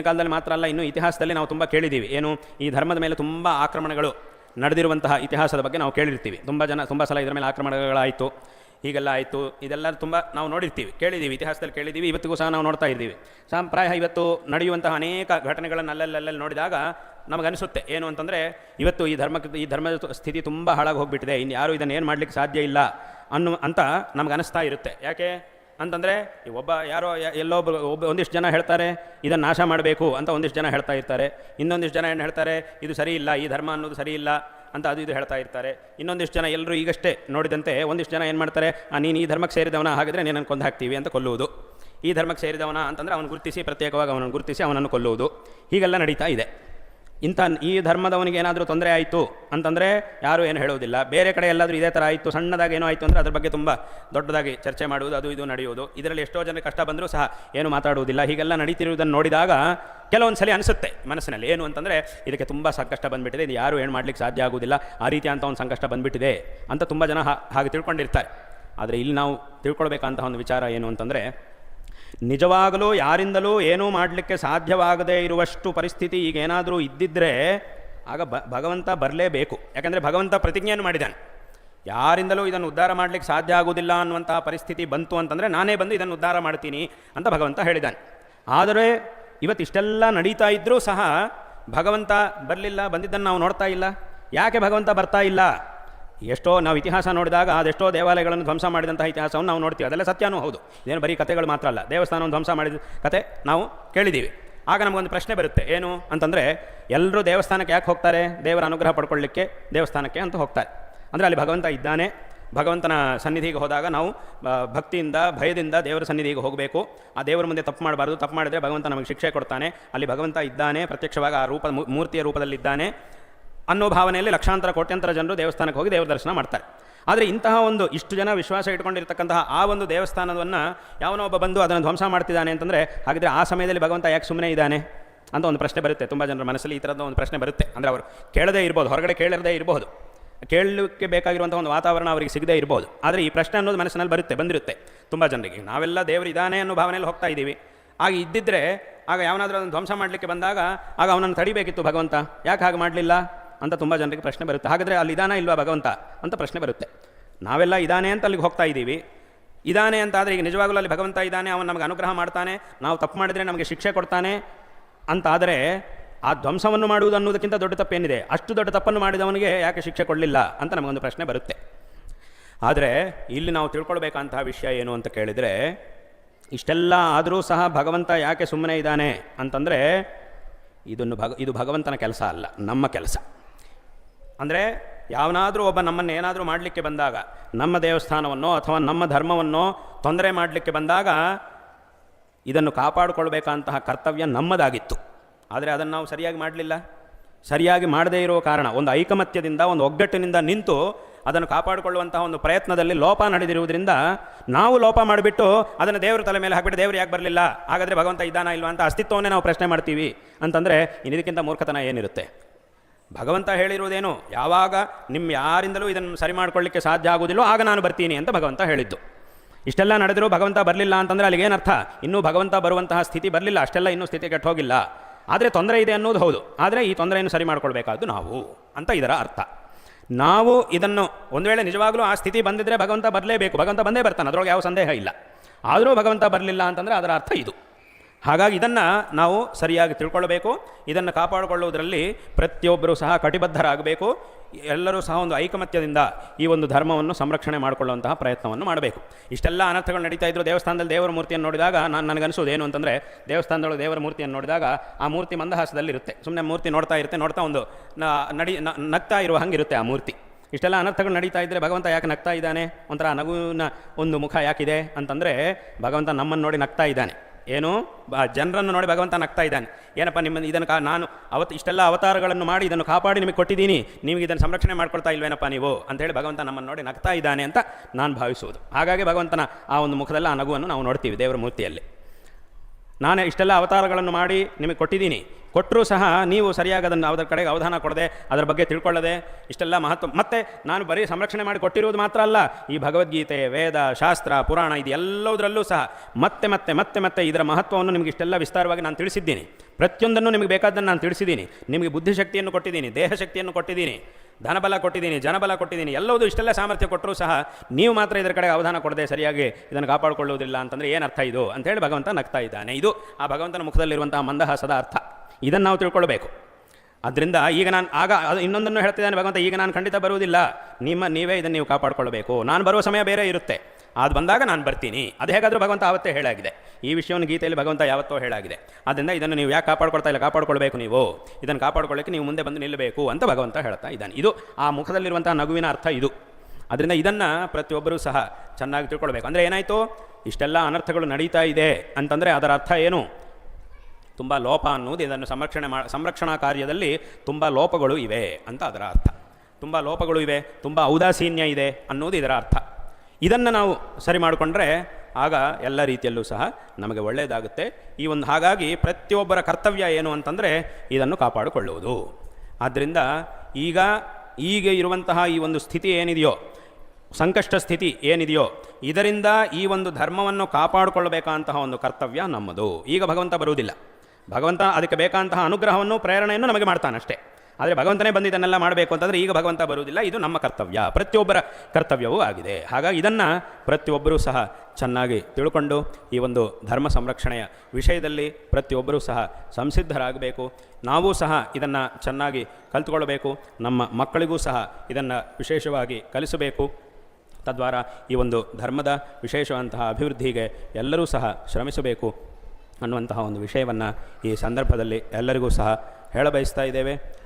ಕಾಲದಲ್ಲಿ ಮಾತ್ರ ಅಲ್ಲ, ಇನ್ನು ಇತಿಹಾಸದಲ್ಲಿ ನಾವು ತುಂಬ ಕೇಳಿದ್ದೀವಿ. ಏನು, ಈ ಧರ್ಮದ ಮೇಲೆ ತುಂಬ ಆಕ್ರಮಣಗಳು ನಡೆದಿರುವಂತಹ ಇತಿಹಾಸದ ಬಗ್ಗೆ ನಾವು ಕೇಳಿರ್ತೀವಿ. ತುಂಬ ಜನ, ತುಂಬ ಸಲ ಇದರ ಮೇಲೆ ಆಕ್ರಮಣಗಳಾಯಿತು, ಹೀಗೆಲ್ಲ ಆಯಿತು ಇದೆಲ್ಲ ತುಂಬ ನಾವು ನೋಡಿರ್ತೀವಿ, ಕೇಳಿದ್ದೀವಿ, ಇತಿಹಾಸದಲ್ಲಿ ಕೇಳಿದ್ದೀವಿ, ಇವತ್ತಿಗೂ ಸಹ ನಾವು ನೋಡ್ತಾ ಇದ್ದೀವಿ. ಸಂಪ್ರಾಯ ಇವತ್ತು ನಡೆಯುವಂತಹ ಅನೇಕ ಘಟನೆಗಳನ್ನು ಅಲ್ಲಲ್ಲಲ್ಲಿ ನೋಡಿದಾಗ ನಮಗನಿಸುತ್ತೆ ಏನು ಅಂತಂದರೆ, ಇವತ್ತು ಈ ಧರ್ಮಕ್ಕೆ, ಈ ಧರ್ಮದ ಸ್ಥಿತಿ ತುಂಬ ಹಾಳಾಗಿ ಹೋಗಿಬಿಟ್ಟಿದೆ ಇನ್ನು ಯಾರು ಇದನ್ನು ಏನು ಮಾಡಲಿಕ್ಕೆ ಸಾಧ್ಯ ಇಲ್ಲ ಅನ್ನೋ, ಅಂತ ನಮಗನಿಸ್ತಾ ಇರುತ್ತೆ. ಯಾಕೆ? ಅಂತಂದರೆ ಒಬ್ಬ ಯಾರೋ ಎಲ್ಲೋ ಒಬ್ಬ ಒಂದಿಷ್ಟು ಜನ ಹೇಳ್ತಾರೆ ಇದನ್ನು ನಾಶ ಮಾಡಬೇಕು ಅಂತ ಒಂದಿಷ್ಟು ಜನ ಹೇಳ್ತಾ ಇರ್ತಾರೆ. ಇನ್ನೊಂದಿಷ್ಟು ಜನ ಏನು ಹೇಳ್ತಾರೆ ಇದು ಸರಿ ಇಲ್ಲ ಈ ಧರ್ಮ ಅನ್ನೋದು ಸರಿ ಇಲ್ಲ ಅಂತ ಅದು ಇದು ಹೇಳ್ತಾ ಇರ್ತಾರೆ. ಇನ್ನೊಂದಿಷ್ಟು ಜನ ಎಲ್ಲರೂ ಈಗಷ್ಟೇ ನೋಡಿದಂತೆ ಒಂದಿಷ್ಟು ಜನ ಏನು ಮಾಡ್ತಾರೆ ಆ, ನೀನು ಈ ಧರ್ಮಕ್ಕೆ ಸೇರಿದವನ ಹಾಗಿದ್ರೆ ನೀನನ್ನು ಕೊಂದು ಹಾಕ್ತೀವಿ ಅಂತ ಕೊಲ್ಲುವುದು. ಈ ಧರ್ಮಕ್ಕೆ ಸೇರಿದವನ ಅಂತಂದರೆ ಅವನು ಗುರುತಿಸಿ ಪ್ರತ್ಯೇಕವಾಗಿ ಅವನನ್ನು ಗುರುತಿಸಿ ಅವನನ್ನು ಕೊಲ್ಲುವುದು. ಹೀಗೆಲ್ಲ ನಡೀತಾ ಇದೆ. ಇಂಥ ಈ ಧರ್ಮದವನಿಗೆ ಏನಾದರೂ ತೊಂದರೆ ಆಯಿತು ಅಂತಂದರೆ ಯಾರೂ ಏನು ಹೇಳುವುದಿಲ್ಲ. ಬೇರೆ ಕಡೆ ಎಲ್ಲಾದರೂ ಇದೇ ಥರ ಆಯಿತು, ಸಣ್ಣದಾಗಿ ಏನೋ ಆಯಿತು ಅಂದರೆ ಅದ್ರ ಬಗ್ಗೆ ತುಂಬ ದೊಡ್ಡದಾಗಿ ಚರ್ಚೆ ಮಾಡುವುದು, ಅದು ಇದು ನಡೆಯುವುದು. ಇದರಲ್ಲಿ ಎಷ್ಟೋ ಜನ ಕಷ್ಟ ಬಂದರೂ ಸಹ ಏನು ಮಾತಾಡುವುದಿಲ್ಲ. ಹೀಗೆಲ್ಲ ನಡೀತಿರುವುದನ್ನು ನೋಡಿದಾಗ ಕೆಲವೊಂದು ಸಲ ಅನಿಸುತ್ತೆ ಮನಸ್ಸಿನಲ್ಲಿ. ಏನು ಅಂತಂದರೆ ಇದಕ್ಕೆ ತುಂಬ ಸಂಕಷ್ಟ ಬಂದುಬಿಟ್ಟಿದೆ, ಇದು ಯಾರು ಏನು ಮಾಡಲಿಕ್ಕೆ ಸಾಧ್ಯ ಆಗುವುದಿಲ್ಲ. ಆ ರೀತಿ ಅಂತ ಒಂದು ಸಂಕಷ್ಟ ಬಂದುಬಿಟ್ಟಿದೆ ಅಂತ ತುಂಬ ಜನ ಹಾಗೆ ತಿಳ್ಕೊಂಡಿರ್ತಾರೆ. ಆದರೆ ಇಲ್ಲಿ ನಾವು ತಿಳ್ಕೊಳ್ಬೇಕಂತಹ ಒಂದು ವಿಚಾರ ಏನು ಅಂತಂದರೆ ನಿಜವಾಗಲೂ ಯಾರಿಂದಲೂ ಏನೂ ಮಾಡಲಿಕ್ಕೆ ಸಾಧ್ಯವಾಗದೇ ಇರುವಷ್ಟು ಪರಿಸ್ಥಿತಿ ಈಗೇನಾದರೂ ಇದ್ದಿದ್ದರೆ ಆಗ ಬ ಭಗವಂತ ಬರಲೇಬೇಕು. ಯಾಕಂದರೆ ಭಗವಂತ ಪ್ರತಿಜ್ಞೆಯನ್ನು ಮಾಡಿದ್ದಾನೆ. ಯಾರಿಂದಲೂ ಇದನ್ನು ಉದ್ಧಾರ ಮಾಡಲಿಕ್ಕೆ ಸಾಧ್ಯ ಆಗುವುದಿಲ್ಲ ಅನ್ನುವಂಥ ಪರಿಸ್ಥಿತಿ ಬಂತು ಅಂತಂದರೆ ನಾನೇ ಬಂದು ಇದನ್ನು ಉದ್ಧಾರ ಮಾಡ್ತೀನಿ ಅಂತ ಭಗವಂತ ಹೇಳಿದ್ದಾನೆ. ಆದರೆ ಇವತ್ತಿಷ್ಟೆಲ್ಲ ನಡೀತಾ ಇದ್ದರೂ ಸಹ ಭಗವಂತ ಬರಲಿಲ್ಲ, ಬಂದಿದ್ದನ್ನು ನಾವು ನೋಡ್ತಾ ಇಲ್ಲ. ಯಾಕೆ ಭಗವಂತ ಬರ್ತಾ ಇಲ್ಲ? ಎಷ್ಟೋ ನಾವು ಇತಿಹಾಸ ನೋಡಿದಾಗ ಅದೆಷ್ಟೋ ದೇವಾಲಯಗಳನ್ನು ಧ್ವಂಸ ಮಾಡಿದಂತಹ ಇತಿಹಾಸವನ್ನು ನಾವು ನೋಡ್ತೀವಿ. ಅದೆಲ್ಲ ಸತ್ಯನೂ ಹೌದು. ಇದೇನು ಬರೀ ಕಥೆಗಳು ಮಾತ್ರ ಅಲ್ಲ. ದೇವಸ್ಥಾನವನ್ನು ಧ್ವಂಸ ಮಾಡಿದ ಕತೆ ನಾವು ಕೇಳಿದ್ದೀವಿ. ಆಗ ನಮಗೊಂದು ಪ್ರಶ್ನೆ ಬರುತ್ತೆ. ಏನು ಅಂತಂದರೆ ಎಲ್ಲರೂ ದೇವಸ್ಥಾನಕ್ಕೆ ಯಾಕೆ ಹೋಗ್ತಾರೆ? ದೇವರ ಅನುಗ್ರಹ ಪಡ್ಕೊಳ್ಳಿಕ್ಕೆ ದೇವಸ್ಥಾನಕ್ಕೆ ಅಂತ ಹೋಗ್ತಾರೆ. ಅಂದರೆ ಅಲ್ಲಿ ಭಗವಂತ ಇದ್ದಾನೆ. ಭಗವಂತನ ಸನ್ನಿಧಿಗೆ ಹೋದಾಗ ನಾವು ಭಕ್ತಿಯಿಂದ, ಭಯದಿಂದ ದೇವರ ಸನ್ನಿಧಿಗೆ ಹೋಗಬೇಕು. ಆ ದೇವರ ಮುಂದೆ ತಪ್ಪು ಮಾಡಬಾರ್ದು. ತಪ್ಪು ಮಾಡಿದರೆ ಭಗವಂತ ನಮಗೆ ಶಿಕ್ಷೆ ಕೊಡ್ತಾನೆ. ಅಲ್ಲಿ ಭಗವಂತ ಇದ್ದಾನೆ, ಪ್ರತ್ಯಕ್ಷವಾಗಿ ಆ ರೂಪ ಮೂರ್ತಿಯ ರೂಪದಲ್ಲಿದ್ದಾನೆ. ಅನ್ನೋ ಭಾವನೆಯಲ್ಲಿ ಲಕ್ಷಾಂತರ ಕೋಟ್ಯಂತರ ಜನರು ದೇವಸ್ಥಾನಕ್ಕೆ ಹೋಗಿ ದೇವರ ದರ್ಶನ ಮಾಡ್ತಾರೆ. ಆದರೆ ಇಂತಹ ಒಂದು ಇಷ್ಟು ಜನ ವಿಶ್ವಾಸ ಇಟ್ಕೊಂಡಿರ್ತಕ್ಕಂತಹ ಆ ಒಂದು ದೇವಸ್ಥಾನವನ್ನು ಯಾವನೋ ಒಬ್ಬ ಬಂದು ಅದನ್ನು ಧ್ವಂಸ ಮಾಡ್ತಿದ್ದಾನೆ ಅಂತಂದರೆ, ಹಾಗಿದ್ರೆ ಆ ಸಮಯದಲ್ಲಿ ಭಗವಂತ ಯಾಕೆ ಸುಮ್ಮನೆ ಇದ್ದಾನೆ? ಅಂತ ಒಂದು ಪ್ರಶ್ನೆ ಬರುತ್ತೆ. ತುಂಬ ಜನರ ಮನಸ್ಸಲ್ಲಿ ಈ ಥರದ ಒಂದು ಪ್ರಶ್ನೆ ಬರುತ್ತೆ. ಅಂದರೆ ಅವರು ಕೇಳದೇ ಇರ್ಬೋದು, ಹೊರಗಡೆ ಕೇಳಿರದೇ ಇರಬಹುದು ಕೇಳಲಿಕ್ಕೆ ಬೇಕಾಗಿರುವಂಥ ಒಂದು ವಾತಾವರಣ ಅವರಿಗೆ ಸಿಗದೇ ಇರ್ಬೋದು. ಆದರೆ ಈ ಪ್ರಶ್ನೆ ಅನ್ನೋದು ಮನಸ್ಸಿನಲ್ಲಿ ಬರುತ್ತೆ, ಬಂದಿರುತ್ತೆ ತುಂಬ ಜನರಿಗೆ. ನಾವೆಲ್ಲ ದೇವರು ಇದ್ದಾನೆ ಅನ್ನೋ ಭಾವನೆಯಲ್ಲಿ ಹೋಗ್ತಾ ಇದ್ದೀವಿ. ಆಗ ಇದ್ದಿದ್ದರೆ ಆಗ ಯಾವನಾದರೂ ಅದನ್ನು ಧ್ವಂಸ ಮಾಡಲಿಕ್ಕೆ ಬಂದಾಗ, ಆಗ ಅವನನ್ನು ತಡಿಬೇಕಿತ್ತು ಭಗವಂತ. ಯಾಕೆ ಹಾಗೆ ಮಾಡಲಿಲ್ಲ? ಅಂತ ತುಂಬ ಜನರಿಗೆ ಪ್ರಶ್ನೆ ಬರುತ್ತೆ. ಹಾಗಾದರೆ ಅಲ್ಲಿ ಇದಾನ ಇಲ್ವಾ ಭಗವಂತ ಅಂತ ಪ್ರಶ್ನೆ ಬರುತ್ತೆ. ನಾವೆಲ್ಲ ಇದಾನೆ ಅಂತ ಅಲ್ಲಿಗೆ ಹೋಗ್ತಾ ಇದ್ದೀವಿ. ಇದಾನೆ ಅಂತ ಆದರೆ ಈಗ ನಿಜವಾಗಲೂ ಅಲ್ಲಿ ಭಗವಂತ ಇದ್ದಾನೆ ಅವನು ನಮಗೆ ಅನುಗ್ರಹ ಮಾಡ್ತಾನೆ, ನಾವು ತಪ್ಪು ಮಾಡಿದರೆ ನಮಗೆ ಶಿಕ್ಷೆ ಕೊಡ್ತಾನೆ ಅಂತಾದರೆ ಆ ಧ್ವಂಸವನ್ನು ಮಾಡುವುದು ಅನ್ನೋದಕ್ಕಿಂತ ದೊಡ್ಡ ತಪ್ಪೇನಿದೆ. ಅಷ್ಟು ದೊಡ್ಡ ತಪ್ಪನ್ನು ಮಾಡಿದವನಿಗೆ ಯಾಕೆ ಶಿಕ್ಷೆ ಕೊಡಲಿಲ್ಲ ಅಂತ ನಮಗೊಂದು ಪ್ರಶ್ನೆ ಬರುತ್ತೆ. ಆದರೆ ಇಲ್ಲಿ ನಾವು ತಿಳ್ಕೊಳ್ಬೇಕಂತಹ ವಿಷಯ ಏನು ಅಂತ ಕೇಳಿದರೆ, ಇಷ್ಟೆಲ್ಲ ಆದರೂ ಸಹ ಭಗವಂತ ಯಾಕೆ ಸುಮ್ಮನೆ ಇದ್ದಾನೆ ಅಂತಂದರೆ, ಇದನ್ನು ಭಗ ಇದು ಭಗವಂತನ ಕೆಲಸ ಅಲ್ಲ, ನಮ್ಮ ಕೆಲಸ. ಅಂದರೆ ಯಾವನಾದರೂ ಒಬ್ಬ ನಮ್ಮನ್ನು ಏನಾದರೂ ಮಾಡಲಿಕ್ಕೆ ಬಂದಾಗ, ನಮ್ಮ ದೇವಸ್ಥಾನವನ್ನು ಅಥವಾ ನಮ್ಮ ಧರ್ಮವನ್ನು ತೊಂದರೆ ಮಾಡಲಿಕ್ಕೆ ಬಂದಾಗ, ಇದನ್ನು ಕಾಪಾಡಿಕೊಳ್ಬೇಕಂತಹ ಕರ್ತವ್ಯ ನಮ್ಮದಾಗಿತ್ತು. ಆದರೆ ಅದನ್ನು ನಾವು ಸರಿಯಾಗಿ ಮಾಡಲಿಲ್ಲ. ಸರಿಯಾಗಿ ಮಾಡದೇ ಇರುವ ಕಾರಣ, ಒಂದು ಐಕಮತ್ಯದಿಂದ, ಒಂದು ಒಗ್ಗಟ್ಟಿನಿಂದ ನಿಂತು ಅದನ್ನು ಕಾಪಾಡಿಕೊಳ್ಳುವಂತಹ ಒಂದು ಪ್ರಯತ್ನದಲ್ಲಿ ಲೋಪ ನಡೆದಿರುವುದರಿಂದ ನಾವು ಲೋಪ ಮಾಡಿಬಿಟ್ಟು ಅದನ್ನು ದೇವರ ತಲೆ ಮೇಲೆ ಹಾಕಿಬಿಟ್ಟು ದೇವರು ಯಾಕೆ ಬರಲಿಲ್ಲ? ಹಾಗಾದರೆ ಭಗವಂತ ಇದ್ದಾನ ಇಲ್ವಾ ಅಂತ ಅಸ್ತಿತ್ವವನ್ನೇ ನಾವು ಪ್ರಶ್ನೆ ಮಾಡ್ತೀವಿ. ಅಂತಂದರೆ ಇನ್ನು ಇದಕ್ಕಿಂತ ಮೂರ್ಖತನ ಏನಿರುತ್ತೆ? ಭಗವಂತ ಹೇಳಿರುವುದೇನು? ಯಾವಾಗ ನಿಮ್ಮ ಯಾರಿಂದಲೂ ಇದನ್ನು ಸರಿ ಮಾಡಿಕೊಳ್ಳಿಕ್ಕೆ ಸಾಧ್ಯ ಆಗುವುದಿಲ್ಲೋ ಆಗ ನಾನು ಬರ್ತೀನಿ ಅಂತ ಭಗವಂತ ಹೇಳಿದ್ದು. ಇಷ್ಟೆಲ್ಲ ನಡೆದರೂ ಭಗವಂತ ಬರಲಿಲ್ಲ ಅಂತಂದರೆ ಅಲ್ಲಿಗೇನರ್ಥ ಇನ್ನೂ ಭಗವಂತ ಬರುವಂತಹ ಸ್ಥಿತಿ ಬರಲಿಲ್ಲ, ಅಷ್ಟೆಲ್ಲ ಇನ್ನೂ ಸ್ಥಿತಿ ಕೆಟ್ಟ ಹೋಗಿಲ್ಲ ಆದರೆ ತೊಂದರೆ ಇದೆ ಅನ್ನೋದು ಹೌದು. ಆದರೆ ಈ ತೊಂದರೆಯನ್ನು ಸರಿ ಮಾಡ್ಕೊಳ್ಬೇಕಾದ್ದು ನಾವು ಅಂತ ಇದರ ಅರ್ಥ. ನಾವು ಇದನ್ನು ಒಂದು ವೇಳೆ ನಿಜವಾಗಲೂ ಆ ಸ್ಥಿತಿ ಬಂದಿದ್ದರೆ ಭಗವಂತ ಬರಲೇಬೇಕು. ಭಗವಂತ ಬಂದೇ ಬರ್ತಾನೆ, ಅದರೊಳಗೆ ಯಾವ ಸಂದೇಹ ಇಲ್ಲ. ಆದರೂ ಭಗವಂತ ಬರಲಿಲ್ಲ ಅಂತಂದರೆ ಅದರ ಅರ್ಥ ಇದು. ಹಾಗಾಗಿ ಇದನ್ನು ನಾವು ಸರಿಯಾಗಿ ತಿಳ್ಕೊಳ್ಬೇಕು ಇದನ್ನು ಕಾಪಾಡಿಕೊಳ್ಳುವುದರಲ್ಲಿ ಪ್ರತಿಯೊಬ್ಬರೂ ಸಹ ಕಟಿಬದ್ಧರಾಗಬೇಕು. ಎಲ್ಲರೂ ಸಹ ಒಂದು ಐಕಮತ್ಯದಿಂದ ಈ ಒಂದು ಧರ್ಮವನ್ನು ಸಂರಕ್ಷಣೆ ಮಾಡಿಕೊಳ್ಳುವಂತಹ ಪ್ರಯತ್ನವನ್ನು ಮಾಡಬೇಕು. ಇಷ್ಟೆಲ್ಲ ಅನರ್ಥಗಳು ನಡೀತಾ ಇದ್ದರು ದೇವಸ್ಥಾನದಲ್ಲಿ ದೇವರ ಮೂರ್ತಿಯನ್ನು ನೋಡಿದಾಗ ನಾನು ನನಗನ್ಸೋದು ಏನು ಅಂತಂದರೆ ದೇವಸ್ಥಾನದೊಳಗೆ ದೇವರ ಮೂರ್ತಿಯನ್ನು ನೋಡಿದಾಗ ಆ ಮೂರ್ತಿ ಮಂದಹಾಸದಲ್ಲಿರುತ್ತೆ. ಸುಮ್ಮನೆ ಮೂರ್ತಿ ನೋಡ್ತಾ ಇರುತ್ತೆ, ನೋಡ್ತಾ ಒಂದು ನಡಿ ನಗ್ತಾ ಇರುವ ಹಂಗಿರುತ್ತೆ ಆ ಮೂರ್ತಿ. ಇಷ್ಟೆಲ್ಲ ಅನರ್ಥಗಳು ನಡೀತಾ ಇದ್ದರೆ ಭಗವಂತ ಯಾಕೆ ನಗ್ತಾ ಇದ್ದಾನೆ? ಒಂಥರ ನಗುವಿನ ಒಂದು ಮುಖ ಯಾಕಿದೆ ಅಂತಂದರೆ ಭಗವಂತ ನಮ್ಮನ್ನು ನೋಡಿ ನಗ್ತಾ ಇದ್ದಾನೆ. ಏನು? ಜನರನ್ನು ನೋಡಿ ಭಗವಂತ ನಗ್ತಾ ಇದ್ದಾನೆ. ಏನಪ್ಪ ನಿಮ್ಮ ಇದನ್ನು ಕಾ, ನಾನು ಅವತ್ತು ಇಷ್ಟೆಲ್ಲ ಅವತಾರಗಳನ್ನು ಮಾಡಿ ಇದನ್ನು ಕಾಪಾಡಿ ನಿಮಗೆ ಕೊಟ್ಟಿದ್ದೀನಿ. ನಿಮಗೆ ಇದನ್ನು ಸಂರಕ್ಷಣೆ ಮಾಡ್ಕೊಳ್ತಾ ಇಲ್ವೇನಪ್ಪ ನೀವು? ಅಂತೇಳಿ ಭಗವಂತ ನಮ್ಮನ್ನು ನೋಡಿ ನಗ್ತಾ ಇದ್ದಾನೆ ಅಂತ ನಾನು ಭಾವಿಸುವುದು. ಹಾಗಾಗಿ ಭಗವಂತನ ಆ ಒಂದು ಮುಖದಲ್ಲಿ ಆ ನಗುವನ್ನು ನಾವು ನೋಡ್ತೀವಿ ದೇವರ ಮೂರ್ತಿಯಲ್ಲಿ. ನಾನು ಇಷ್ಟೆಲ್ಲ ಅವತಾರಗಳನ್ನು ಮಾಡಿ ನಿಮಗೆ ಕೊಟ್ಟಿದ್ದೀನಿ. ಕೊಟ್ಟರೂ ಸಹ ನೀವು ಸರಿಯಾಗಿ ಅದನ್ನು ಅದರ ಕಡೆಗೆ ಅವಧಾನ ಕೊಡದೆ ಅದರ ಬಗ್ಗೆ ತಿಳ್ಕೊಳ್ಳದೆ ಇಷ್ಟೆಲ್ಲ ಮಹತ್ವ. ಮತ್ತೆ ನಾನು ಬರೀ ಸಂರಕ್ಷಣೆ ಮಾಡಿ ಕೊಟ್ಟಿರುವುದು ಮಾತ್ರ ಅಲ್ಲ, ಈ ಭಗವದ್ಗೀತೆ, ವೇದ, ಶಾಸ್ತ್ರ, ಪುರಾಣ ಇದು ಎಲ್ಲದರಲ್ಲೂ ಸಹ ಮತ್ತೆ ಮತ್ತೆ ಮತ್ತೆ ಮತ್ತೆ ಇದರ ಮಹತ್ವವನ್ನು ನಿಮಗೆ ಇಷ್ಟೆಲ್ಲ ವಿಸ್ತಾರವಾಗಿ ನಾನು ತಿಳಿಸಿದ್ದೀನಿ. ಪ್ರತಿಯೊಂದನ್ನು ನಿಮಗೆ ಬೇಕಾದ್ದನ್ನು ನಾನು ತಿಳಿಸಿದ್ದೀನಿ. ನಿಮಗೆ ಬುದ್ಧಿಶಕ್ತಿಯನ್ನು ಕೊಟ್ಟಿದ್ದೀನಿ, ದೇಹಶಕ್ತಿಯನ್ನು ಕೊಟ್ಟಿದ್ದೀನಿ, ಧನಬಲ ಕೊಟ್ಟಿದ್ದೀನಿ, ಜನಬಲ ಕೊಟ್ಟಿದ್ದೀನಿ, ಎಲ್ಲವೂ ಇಷ್ಟೆಲ್ಲ ಸಾಮರ್ಥ್ಯ ಕೊಟ್ಟರೂ ಸಹ ನೀವು ಮಾತ್ರ ಇದರ ಕಡೆ ಅವಧಾನ ಕೊಡದೆ ಸರಿಯಾಗಿ ಇದನ್ನು ಕಾಪಾಡಿಕೊಳ್ಳುವುದಿಲ್ಲ ಅಂತಂದರೆ ಏನು ಅರ್ಥ ಇದು ಅಂತೇಳಿ ಭಗವಂತ ನಗ್ತಾ ಇದ್ದಾನೆ. ಇದು ಆ ಭಗವಂತನ ಮುಖದಲ್ಲಿರುವಂತಹ ಮಂದಹಾಸದ ಅರ್ಥ. ಇದನ್ನು ನಾವು ತಿಳ್ಕೊಳ್ಬೇಕು. ಅದರಿಂದ ಈಗ ನಾನು ಆಗ ಅದು ಇನ್ನೊಂದನ್ನು ಹೇಳ್ತಿದ್ದಾನೆ ಭಗವಂತ, ಈಗ ನಾನು ಖಂಡಿತ ಬರುವುದಿಲ್ಲ. ನಿಮ್ಮ, ನೀವೇ ಇದನ್ನು ನೀವು ಕಾಪಾಡಿಕೊಳ್ಬೇಕು. ನಾನು ಬರುವ ಸಮಯ ಬೇರೆ ಇರುತ್ತೆ. ಅದು ಬಂದಾಗ ನಾನು ಬರ್ತೀನಿ. ಅದು ಹೇಗಾದರೂ ಭಗವಂತ ಆವತ್ತೇ ಹೇಳಾಗಿದೆ. ಈ ವಿಷಯವನ್ನು ಗೀತೆಯಲ್ಲಿ ಭಗವಂತ ಯಾವತ್ತೋ ಹೇಳಾಗಿದೆ. ಆದ್ದರಿಂದ ಇದನ್ನು ನೀವು ಯಾಕೆ ಕಾಪಾಡ್ಕೊಳ್ತಾ ಇಲ್ಲ? ಕಾಪಾಡ್ಕೊಳ್ಬೇಕು ನೀವು. ಇದನ್ನು ಕಾಪಾಡ್ಕೊಳ್ಳೋಕ್ಕೆ ನೀವು ಮುಂದೆ ಬಂದು ನಿಲ್ಲಬೇಕು ಅಂತ ಭಗವಂತ ಹೇಳ್ತಾ ಇದ್ದಾನೆ. ಇದು ಆ ಮುಖದಲ್ಲಿರುವಂಥ ನಗುವಿನ ಅರ್ಥ ಇದು. ಅದರಿಂದ ಇದನ್ನು ಪ್ರತಿಯೊಬ್ಬರೂ ಸಹ ಚೆನ್ನಾಗಿ ತಿಳ್ಕೊಳ್ಬೇಕು. ಅಂದರೆ ಏನಾಯಿತು? ಇಷ್ಟೆಲ್ಲ ಅನರ್ಥಗಳು ನಡೀತಾ ಇದೆ ಅಂತಂದರೆ ಅದರ ಅರ್ಥ ಏನು? ತುಂಬ ಲೋಪ ಅನ್ನುವುದು ಇದನ್ನು ಸಂರಕ್ಷಣೆ ಮಾ, ಸಂರಕ್ಷಣಾ ಕಾರ್ಯದಲ್ಲಿ ತುಂಬ ಲೋಪಗಳು ಇವೆ ಅಂತ ಅದರ ಅರ್ಥ. ತುಂಬ ಲೋಪಗಳು ಇವೆ, ತುಂಬ ಔದಾಸೀನ್ಯ ಇದೆ ಅನ್ನೋದು ಇದರ ಅರ್ಥ. ಇದನ್ನು ನಾವು ಸರಿ ಮಾಡಿಕೊಂಡ್ರೆ ಆಗ ಎಲ್ಲ ರೀತಿಯಲ್ಲೂ ಸಹ ನಮಗೆ ಒಳ್ಳೆಯದಾಗುತ್ತೆ ಈ ಒಂದು ಹಾಗಾಗಿ ಪ್ರತಿಯೊಬ್ಬರ ಕರ್ತವ್ಯ ಏನು ಅಂತಂದರೆ ಇದನ್ನು ಕಾಪಾಡಿಕೊಳ್ಳುವುದು. ಆದ್ದರಿಂದ ಈಗ ಈಗ ಇರುವಂತಹ ಈ ಒಂದು ಸ್ಥಿತಿ ಏನಿದೆಯೋ, ಸಂಕಷ್ಟ ಸ್ಥಿತಿ ಏನಿದೆಯೋ, ಇದರಿಂದ ಈ ಒಂದು ಧರ್ಮವನ್ನು ಕಾಪಾಡಿಕೊಳ್ಳಬೇಕಂತಹ ಒಂದು ಕರ್ತವ್ಯ ನಮ್ಮದು. ಈಗ ಭಗವಂತ ಬರುವುದಿಲ್ಲ. ಭಗವಂತ ಅದಕ್ಕೆ ಬೇಕಾದಂತಹ ಅನುಗ್ರಹವನ್ನು, ಪ್ರೇರಣೆಯನ್ನು ನಮಗೆ ಮಾಡ್ತಾನಷ್ಟೇ. ಆದರೆ ಭಗವಂತನೇ ಬಂದು ಇದನ್ನೆಲ್ಲ ಮಾಡಬೇಕು ಅಂತಂದರೆ ಈಗ ಭಗವಂತ ಬರುವುದಿಲ್ಲ, ಇದು ನಮ್ಮ ಕರ್ತವ್ಯ, ಪ್ರತಿಯೊಬ್ಬರ ಕರ್ತವ್ಯವೂ ಆಗಿದೆ. ಹಾಗಾಗಿ ಇದನ್ನು ಪ್ರತಿಯೊಬ್ಬರೂ ಸಹ ಚೆನ್ನಾಗಿ ತಿಳ್ಕೊಂಡು ಈ ಒಂದು ಧರ್ಮ ಸಂರಕ್ಷಣೆಯ ವಿಷಯದಲ್ಲಿ ಪ್ರತಿಯೊಬ್ಬರೂ ಸಹ ಸಂಸಿದ್ಧರಾಗಬೇಕು. ನಾವೂ ಸಹ ಇದನ್ನು ಚೆನ್ನಾಗಿ ಕಲ್ತ್ಕೊಳ್ಬೇಕು, ನಮ್ಮ ಮಕ್ಕಳಿಗೂ ಸಹ ಇದನ್ನು ವಿಶೇಷವಾಗಿ ಕಲಿಸಬೇಕು. ತದ್ವಾರ ಈ ಒಂದು ಧರ್ಮದ ವಿಶೇಷವಂತಹ ಅಭಿವೃದ್ಧಿಗೆ ಎಲ್ಲರೂ ಸಹ ಶ್ರಮಿಸಬೇಕು. ಅನ್ನುವಂತಹ ಒಂದು ವಿಷಯವನ್ನು ಈ ಸಂದರ್ಭದಲ್ಲಿ ಎಲ್ಲರಿಗೂ ಸಹ ಹೇಳಬಯಸ್ತಾ ಇದ್ದೇವೆ.